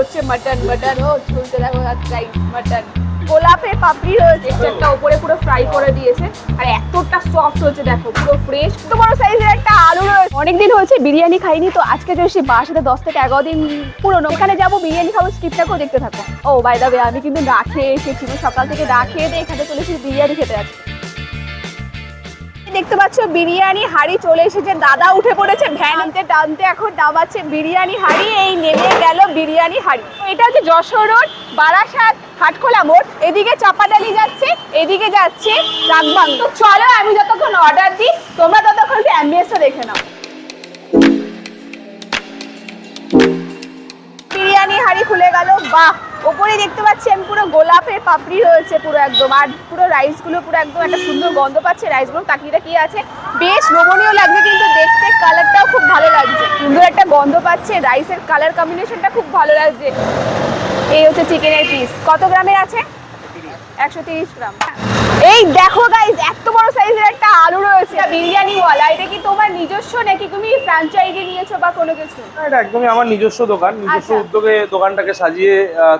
হচ্ছে mutton mutton ও ঝুলতে দেখো রাইস মাটন গোলাপের পাপড়ি রয়েছে একটা উপরে পুরো ফ্রাই করে দিয়েছে। আর এতটা সফট হচ্ছে দেখো পুরো ফ্রেশ তো বড় সাইজের একটা আলু রয়েছে। অনেকদিন হয়েছে বিরিয়ানি খাইনি তো আজকে যে সেই বাসাতে দশ থেকে এগারো দিন পুরোনো। এখানে যাব বিরিয়ানি খাব স্কিপটাকেও দেখতে থাকো। ও বাই দা আমি কিন্তু না খেয়ে এসেছি সকাল থেকে না খেয়ে দিয়ে এখানে চলে এসেছি বিরিয়ানি খেতে আছি দেখতে পাচ্ছ বিরিয়ানি হাড়ি চলে এসেছে দাদা উঠে পড়েছে ভ্যান আনতে টানতে এখন নামাচ্ছে বিরিয়ানি হাড়ি এই নেমে বিরিয়ানি হাড়ি। এটা হচ্ছে যশোর রোড, বারাসাত, হাটখোলা মোড়। এদিকে চাপাডালি যাচ্ছে, এদিকে যাচ্ছে রাগবাং। তো চলো আমি যতক্ষণ অর্ডার দিই, তোমরা ততক্ষণ অ্যাম্বিয়েন্সটা দেখে নাও। বিরিয়ানি হাড়ি খুলে গেল। বাহ! ওপরে দেখতে পাচ্ছি আমি পুরো গোলাপের পাপড়ি রয়েছে পুরো একদম। আর পুরো রাইসগুলো পুরো একদম একটা সুন্দর গন্ধ পাচ্ছে। রাইসগুলো তাকিয়ে কি আছে? বেশ লোভনীয় লাগছে কিন্তু দেখতে কালারটাও খুব ভালো লাগছে। সুন্দর একটা গন্ধ পাচ্ছে রাইসের কালার কম্বিনেশনটা খুব ভালো লাগছে। এই হচ্ছে চিকেনের পিস কত গ্রামের আছে? একশো তিরিশ গ্রাম। এই দেখো গাইজ এত বড় সাইজের একটা আলু রয়েছে। বিরিয়ানি ওয়ালা এটা কি তোমার নিজস্ব নাকি তুমি ফ্র্যাঞ্চাইজি নিয়েছো বা কোনো কিছু? এটা একদমই আমার নিজস্ব দোকান। নিজস্ব আচ্ছা। উদ্যোগে দোকানটাকে সাজিয়ে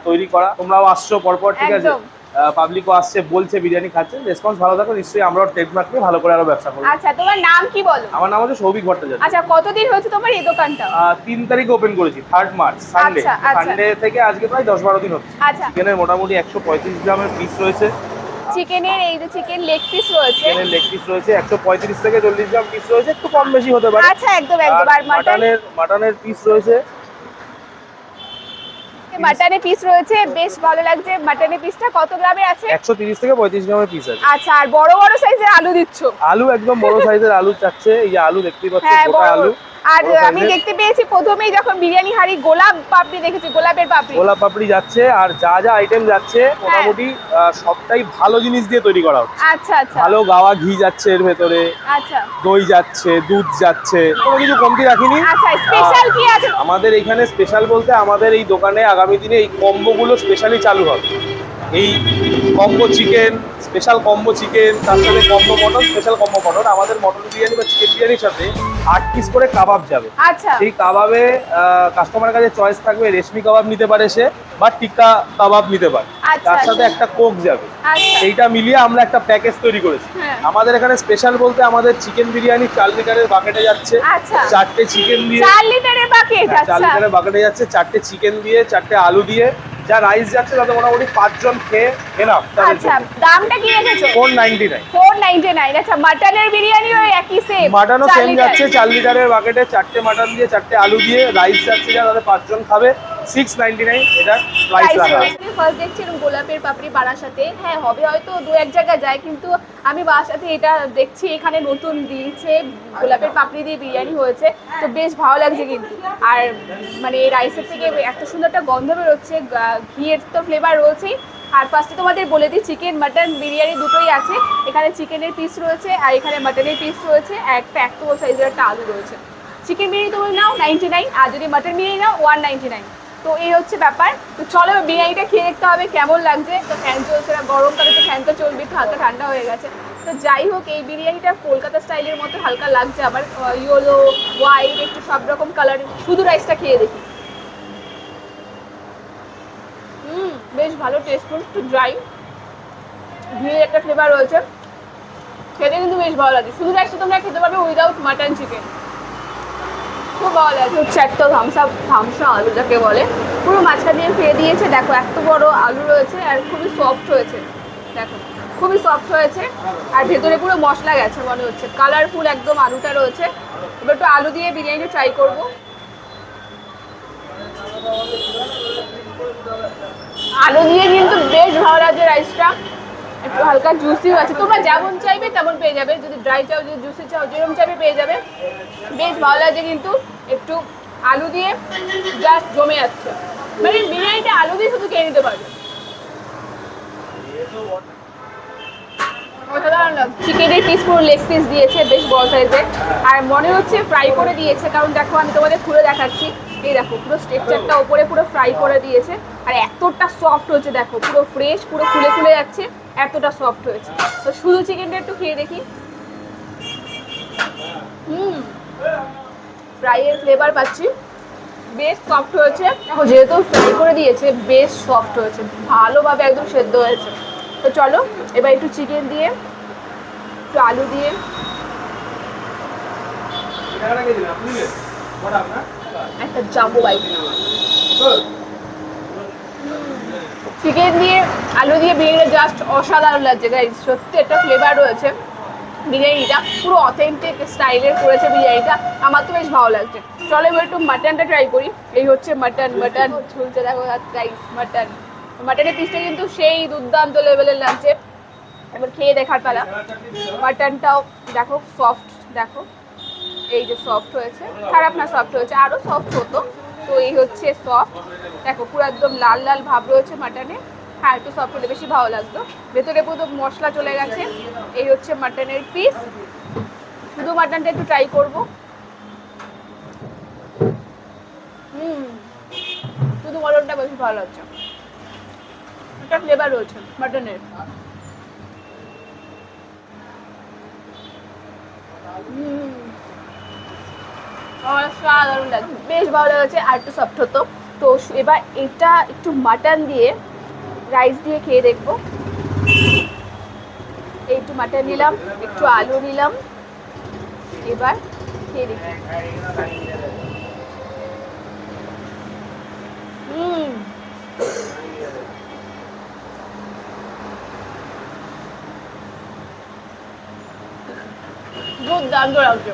তৈরি করা। তোমরাও আসছো পরপর ঠিক আছে। পাবলিকও আসছে বলছে বিরিয়ানি খাচ্ছে। রেসপন্স ভালো থাকো নিশ্চয়ই আমরাও ট্রেডমার্ক নিয়ে ভালো করে আরও ব্যবসা করব। আচ্ছা তোমার নাম কি বলো? আমার নাম হচ্ছে সৌভিক ভট্টাচার্য। আচ্ছা কতদিন হয়েছে তোমার এই দোকানটা? তিন তারিখে ওপেন করেছি থার্ড মার্চ সানডে। সানডে থেকে আজকে প্রায় দশ বারো দিন হচ্ছে। আচ্ছা। চিকেনের মোটামুটি একশো পঁয়ত্রিশ গ্রামের পিস রয়েছে। চিকেনের এই যে চিকেন লেগ পিস রয়েছে। চিকেনের লেগ পিস রয়েছে একশো পঁয়ত্রিশ থেকে চল্লিশ গ্রাম পিস রয়েছে একটু কম বেশি হতে পারে। আচ্ছা একদম একদম। আর মাটনের মাটনের পিস রয়েছে মাটনের পিস রয়েছে বেশ ভালো লাগছে। মাটনের পিসটা কত গ্রামে আছে? একশো তিরিশ থেকে পঁয়ত্রিশ গ্রামের পিস আছে। আচ্ছা আর বড় বড় সাইজের আলু দিচ্ছ? আলু একদম বড় সাইজের আলু চাচ্ছে এই আলু দেখতেই পাচ্ছ হ্যাঁ গোটা আলু। আর আমি দেখতে পেয়েছি প্রথমেই যখন বিরিয়ানি হাড়ি গোলাপ পাপড়ি দেখেছি গোলাপের পাপড়ি। গোলাপ পাপড়ি যাচ্ছে আর যা যা আইটেম যাচ্ছে মোটামুটি আহ, সবটাই ভালো জিনিস দিয়ে তৈরি করা হচ্ছে। আচ্ছা আচ্ছা। ভালো গাওয়া ঘি যাচ্ছে এর ভেতরে আচ্ছা। দই যাচ্ছে দুধ যাচ্ছে কোনো কিছু কমতি রাখিনি। আচ্ছা স্পেশাল কি আছে? আমাদের এখানে স্পেশাল বলতে আমাদের এই দোকানে আগামী দিনে এই কম্বোগুলো স্পেশালি চালু হবে। এই combo chicken special combo chicken তার সাথে combo mutton special combo mutton. আমাদের মটন বিরিয়ানি বা চিকেন বিরিয়ানির সাথে আট পিস করে কাবাব যাবে। আচ্ছা। সেই কাবাবে কাস্টমারের কাছে চয়েস থাকবে রেশমি কাবাব নিতে পারে সে বা টিক্কা কাবাব নিতে পারে। আচ্ছা, তার সাথে আচ্ছা। একটা কোক যাবে। আচ্ছা। এইটা মিলিয়ে আমরা একটা প্যাকেজ তৈরি করেছি। হ্যাঁ। আমাদের এখানে স্পেশাল বলতে আমাদের চিকেন বিরিয়ানি চার লিটারের বাকেটে যাচ্ছে। আচ্ছা। চারটে চিকেন দিয়ে চার লিটারের বাকেট হ্যাঁ, চার আচ্ছা। লিটারের বাকেটে যাচ্ছে চারটে চিকেন দিয়ে চারটে আলু দিয়ে যা রাইস যাচ্ছে তাতে মোটামুটি পাঁচজন খেয়ে এনাফ আচ্ছা দামটা কি রেখেছো? Four ninety nine four ninety nine আচ্ছা মাটনের বিরিয়ানি ওই একই সেম মাটনও সেম যাচ্ছে চার লিটারের বাকেটে চারটে মাটন দিয়ে চারটে আলু দিয়ে রাইস যাচ্ছে যা তাতে পাঁচজন খাবে। সিক্স নাইনটি নাইন এটা প্রাইস রাখা আছে ফার্স্ট দেখছিলাম গোলাপের পাপড়ি বারাসাতে হ্যাঁ হবে হয়তো দু এক জায়গায় যায় কিন্তু আমি বারাসাতে এটা দেখছি এখানে নতুন দিয়েছে গোলাপের পাপড়ি দিয়ে বিরিয়ানি হয়েছে তো বেশ ভালো লাগছে কিন্তু। আর মানে রাইসের থেকে এত সুন্দর একটা গন্ধ বেরোচ্ছে ঘিয়ের তো ফ্লেভার রয়েছেই। আর ফার্স্টে তোমাদের বলে দিই চিকেন মাটন বিরিয়ানি দুটোই আছে। এখানে চিকেনের পিস রয়েছে আর এখানে মাটনের পিস রয়েছে আর একটা এত সাইজের একটা আলু রয়েছে। চিকেন বিরিয়ানি তুমি নাও নাইনটি নাইন আর যদি মাটন বিরিয়ানি নাও ওয়ান নাইনটি নাইন তো এই হচ্ছে ব্যাপার। তো চলো বিরিয়ানিটা খেয়ে দেখতে হবে, কেমন লাগছে। তো ফ্যান চলছে না গরমকালে তো ফ্যান তো চলবে, একটু হালকা ঠান্ডা হয়ে গেছে। তো যাই হোক, এই বিরিয়ানিটা কলকাতা স্টাইলের মতো হালকা লাগছে আবার ইয়েলো হোয়াইট একটু সব রকম কালার শুধু রাইসটা খেয়ে দেখি। হুম, বেশ ভালো টেস্টফুল একটু ড্রাই ঘিয়ের একটা ফ্লেভার রয়েছে। খেতে কিন্তু বেশ ভালো লাগে শুধু রাইসটা তোমরা খেতে পারবে উইদাউট মাটন চিকেন লাগে। হচ্ছে একটা ধামসা ধামসা আলু যাকে বলে। পুরো মাঝখান দিয়ে ফেলে দিয়েছে। দেখো, এত বড় আলু রয়েছে আর খুবই সফট হয়েছে। দেখো, খুবই সফট হয়েছে। আর ভেতরে পুরো মশলা গেছে মনে হচ্ছে। কালারফুল একদম আলুটা রয়েছে। এবার একটু আলু দিয়ে বিরিয়ানিটা ট্রাই করব। আলু দিয়ে কিন্তু বেশ ভালো লাগছে রাইসটা একটু হালকা জুসিও আছে। তোমরা যেমন চাইবে তেমন পেয়ে যাবে। যদি ড্রাই চাও যদি জুসি চাও যেরকম চাইবে পেয়ে যাবে। বেশ ভালো লাগছে কিন্তু একটু আলু দিয়ে জাস্ট জমে যাচ্ছে। মানে বিরিয়ানিটা আলু দিয়ে শুধু খেয়ে নিতে পারবে। চিকেনের পিস লেগ পিস দিয়েছে বেশ বড় সাইজের আর মনে হচ্ছে ফ্রাই করে দিয়েছে। কারণ দেখো, আমি তোমাদের খুলে দেখাচ্ছি। এই দেখো, পুরো স্ট্রেকচারটা ওপরে পুরো ফ্রাই করে দিয়েছে। আর এতটা সফট হচ্ছে দেখো, পুরো ফ্রেশ পুরো খুলে খুলে যাচ্ছে, এতটা সফট হয়েছে। তো শুধু চিকেনটা একটু খেয়ে দেখি। হুম ফ্রাইয়ের ফ্লেভার পাচ্ছি। বেশ সফট হয়েছে। দেখো, যেহেতু ফ্রাই করে দিয়েছে, বেশ সফট হয়েছে, ভালোভাবে একদম সেদ্ধ হয়েছে। তো চলো, এবার একটু চিকেন দিয়ে, একটু আলু দিয়ে। একটা জাম্বো বাইক চিকেন দিয়ে, আলু দিয়ে বিরিয়ানিটা জাস্ট অসাধারণ লাগছে গাইজ সত্যি একটা ফ্লেভার রয়েছে। বিরিয়ানিটা পুরো অথেন্টিক স্টাইলের করেছে বিরিয়ানিটা। আমার তো বেশ ভালো লাগছে। চলো এবার একটু মাটনটা ট্রাই করি। এই হচ্ছে মাটন মাটন ঝুলছে, দেখো গাইস মাটন মাটনের পিসটা কিন্তু সেই দুর্দান্ত লেভেলের লাগছে এবার খেয়ে দেখার পালা। মাটনটাও দেখো সফট দেখো। এই যে সফট হয়েছে, খারাপ না সফট হয়েছে আরও সফট হতো। তো এই হচ্ছে সফট দেখো, পুরো একদম লাল লাল ভাব রয়েছে মাটনে হ্যাঁ একটু সফট হলে বেশি ভালো লাগতো। ভেতরে পুরো মশলা চলে গেছে। এই হচ্ছে মাটনের পিস শুধু মাটনটা একটু ট্রাই করব। হুম, শুধু মটনটা বেশি ভালো লাগছে। একটা ফ্লেভার রয়েছে মাটনের হুম। অসাধারণ লাগছে বেশ ভালো লাগছে আর একটু সফট হতো। তো এবার এটা একটু মাটন দিয়ে রাইস দিয়ে খেয়ে দেখব। একটু মাটন নিলাম, একটু আলু নিলাম। এবার খেয়ে দেখি। হুম। দুর্দান্ত লাগছে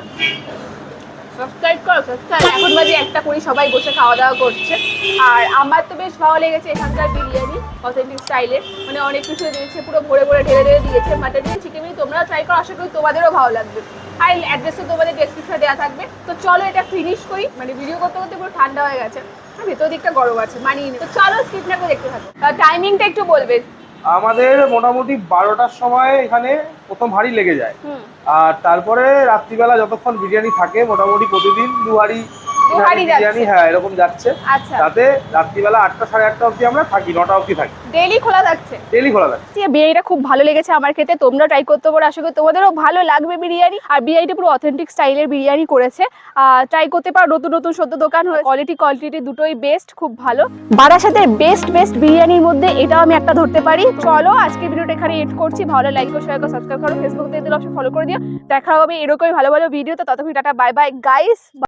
সাবস্ক্রাইব করো সাবস্ক্রাইব এখন বাজে একটা করি সবাই বসে খাওয়া দাওয়া করছে। আর আমার তো বেশ ভালো লেগেছে এখানকার বিরিয়ানি অথেন্টিক স্টাইলের মানে অনেক কিছু দিয়েছে পুরো ভরে ভরে ঢেলে ঢেলে দিয়েছে মাটন দিয়ে চিকেন বিরিয়ানি তোমরা ট্রাই করো আশা করি তোমাদেরও ভালো লাগবে। আর অ্যাড্রেসও তোমাদের ডেসক্রিপশনে দেওয়া থাকবে। তো চলো এটা ফিনিশ করি। মানে ভিডিও করতে করতে পুরো ঠান্ডা হয়ে গেছে। ভেতর দিকটা গরম আছে মানিয়ে নিই তো চলো স্কিপ না করে দেখতে থাকো। টাইমিংটা একটু বলবে। আমাদের মোটামুটি বারোটার সময় এখানে প্রথম হাঁড়ি লেগে যায়। আর তারপরে রাত্রিবেলা যতক্ষণ বিরিয়ানি থাকে মোটামুটি প্রতিদিন দু হাঁড়ি বিরিয়ানি হ্যাঁ এরকম যাচ্ছে। আচ্ছা। তাতে রাত্রিবেলা আটটা সাড়ে আটটা অবধি আমরা থাকি নটা অবধি থাকি। ডেইলি খোলা থাকছে? ডেলি খোলা থাকে বিরিয়ানিটা খুব ভালো লেগেছে আমার খেতে তোমরা ট্রাই করতে পারো আশা করি তোমাদেরও ভালো লাগবে বিরিয়ানি। আর বিরিয়ানিটা পুরো অথেন্টিক স্টাইলের বিরিয়ানি করেছে। ট্রাই করতে পারো নতুন নতুন সদ্য দোকান কোয়ালিটি কোয়ালিটি দুটোই বেস্ট খুব ভালো। বারাসাতের বেস্ট বেস্ট বিরিয়ানির মধ্যে এটাও আমি একটা ধরতে পারি। চলো আজকে ভিডিওটা এখানে এড করছি। ভালো লাইক করো শেয়ার করো সাবস্ক্রাইব করো ফেসবুক থেকে দিলে ফলো করে দিও। দেখা হবে এরকমই ভালো ভালো ভিডিও তো। ততক্ষণ টাটা বাই বাই গাইস